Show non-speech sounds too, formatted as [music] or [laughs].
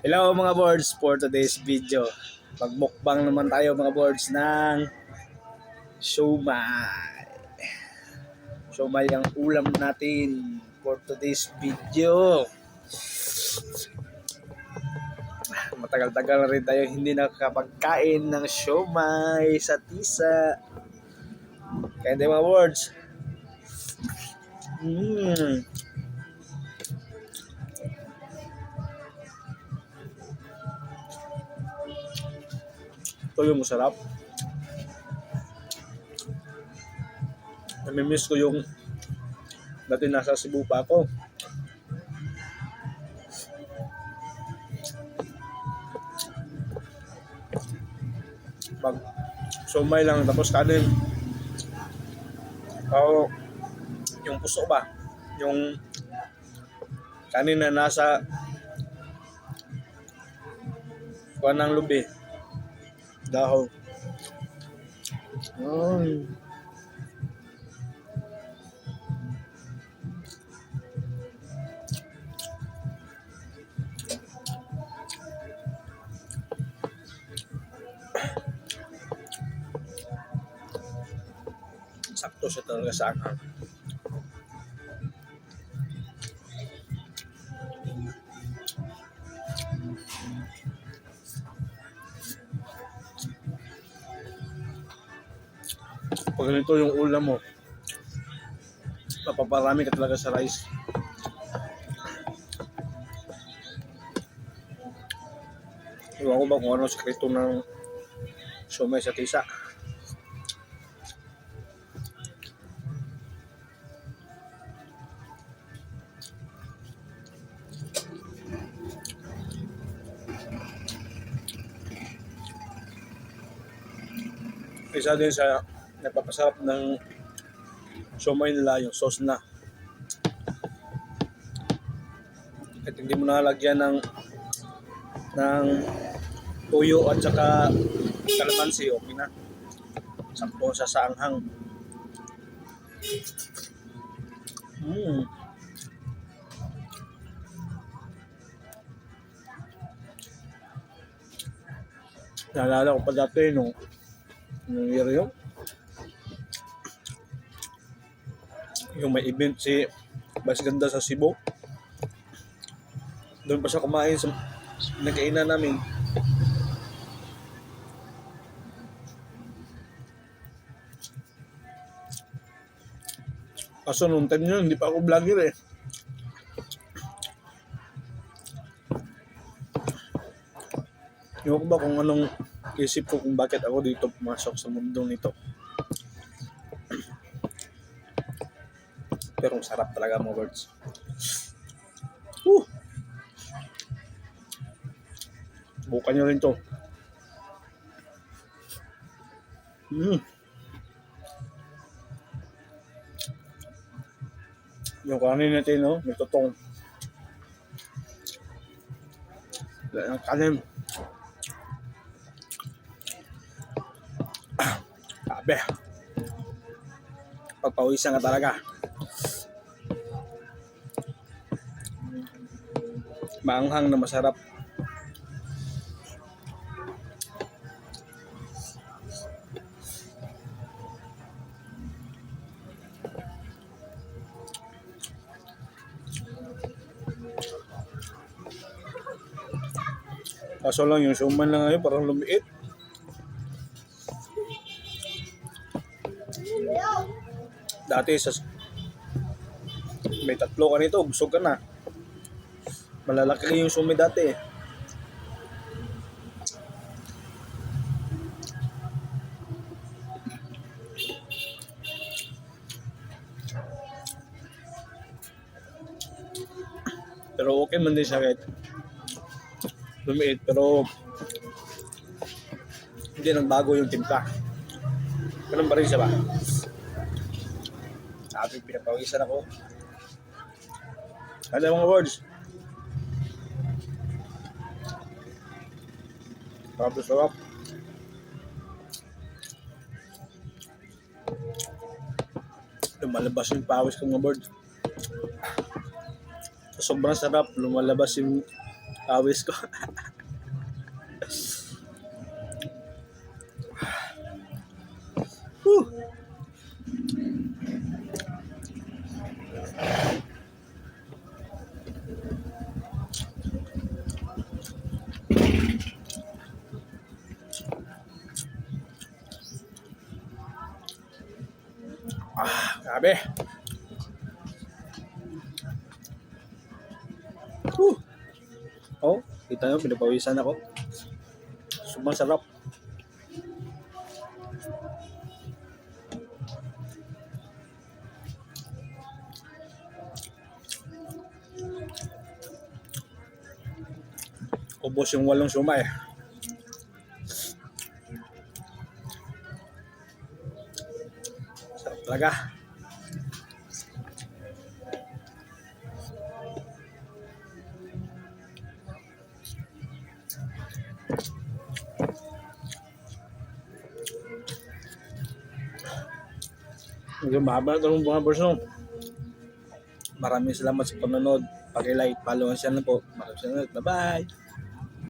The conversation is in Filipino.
Hello mga boards for today's video. Magmukbang naman tayo mga boards ng siomay. Siomay ang ulam natin for today's video. Matagal-tagal na rin tayo hindi nakakapagkain ng siomay sa tisa. Kaya hindi mga boards. Mmm. Yung masarap. Namimiss ko yung dati nasa Cebu pa ako. Pag sumay lang tapos kanin. O yung puso ba? Yung kanin na nasa kuha ng lubi. Dahon. Ay. Sakto siya talaga sa akin. Pag ganito yung ulam mo, napaparami ka talaga sa rice. Iwan ko ba kung ano sekreto ng sumay sa tisa. Isa din sa napapasarap ng siomay nila yung sauce na. At hindi mo nalagyan ng ng tuyo at saka kalamansi, okay na. Sakto sa saanghang. Mm. Naalala ko pa dati nung nung year yun. Yung may event si Bas Ganda sa Cebu. Doon pa siya kumain sa nagkainan namin. Kaso nung time yun, hindi pa ako vlogger eh. Ewan ko ba kung anong isip ko kung bakit ako dito pumasok sa mundong nito. Pero ang sarap talaga mga words. Woo! Bukan nyo rin to. Mm. Yung kanin natin, no? May totong. Ang kanin. Sabi. Pagpawisan ka talaga. Maanghang na masarap. Kaso lang yung suman lang ngayon parang lumiit. Dati sa may tatlo ka nito, busog ka na. Malalaki yung sumi dati eh. Pero okay man din siya kahit lumiit. Pero hindi nagbago yung timpla. Ganun pa rin siya ba? Sabi, pinapawisan ako. Ano mga words? Na sarap. Lumalabas yung pawis ko mga bird. Sobrang sarap, lumalabas yung Awis ko. [laughs] Whew. Grabe. Oh, kita nyo, pinapawisan ako. Sobrang sarap. Ubos yung walong sumay. Sarap talaga. Medyo mahaba itong mga person. Maraming salamat sa panonood. Paki-like, follow share na po. Maraming salamat. Bye-bye!